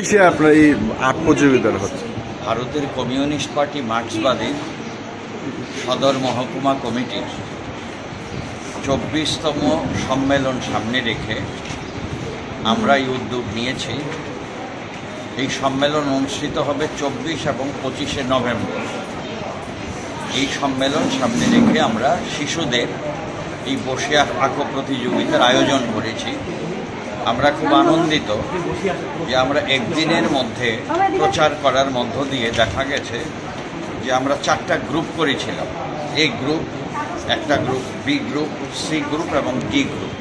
কিসে আপনার এই আর্ট প্রতিযোগিতাটা হচ্ছে? ভারতের কমিউনিস্ট পার্টি মার্ক্সবাদী সদর মহকুমা কমিটির চব্বিশতম সম্মেলন সামনে রেখে আমরা এই উদ্যোগ নিয়েছি। এই সম্মেলন অনুষ্ঠিত হবে চব্বিশ এবং পঁচিশে নভেম্বর। এই সম্মেলন সামনে রেখে আমরা শিশুদের এই বসে আঁকো প্রতিযোগিতার আয়োজন করেছি। আমরা খুব আনন্দিত যে আমরা একদিনের মধ্যে প্রচার করার মধ্য দিয়ে দেখা গেছে যে আমরা চারটা গ্রুপ করেছিলাম। এ গ্রুপ, একটা group, B group, C group এবং ডি গ্রুপ।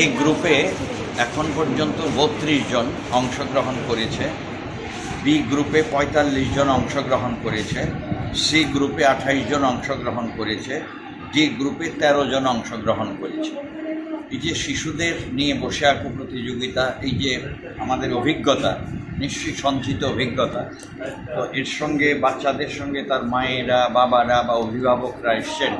এই গ্রুপে এখন পর্যন্ত বত্রিশ জন অংশগ্রহণ করেছে, বি গ্রুপে পঁয়তাল্লিশ জন অংশগ্রহণ করেছে, সি গ্রুপে আঠাইশ জন অংশগ্রহণ করেছে, ডি গ্রুপে ১৩ জন অংশগ্রহণ করেছে। এই যে শিশুদের নিয়ে বসে আঁকো প্রতিযোগিতা এই যে আমাদের অভিজ্ঞতা, নিশ্চয়ই সঞ্চিত অভিজ্ঞতা। তো এর সঙ্গে বাচ্চাদের সঙ্গে তার মায়েরা, বাবারা বা অভিভাবকরা এসছেন।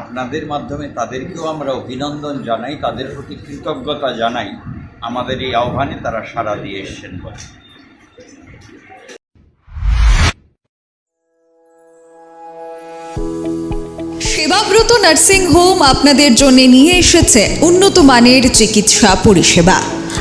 আপনাদের মাধ্যমে তাদেরকেও আমরা অভিনন্দন জানাই, তাদের প্রতি কৃতজ্ঞতা জানাই। আমাদের এই আহ্বানে তারা সাড়া দিয়ে এসছেন বলে। সেবাব্রত নার্সিং হোম আপনাদের জন্য নিয়ে এসেছে উন্নত মানের চিকিৎসা পরিষেবা।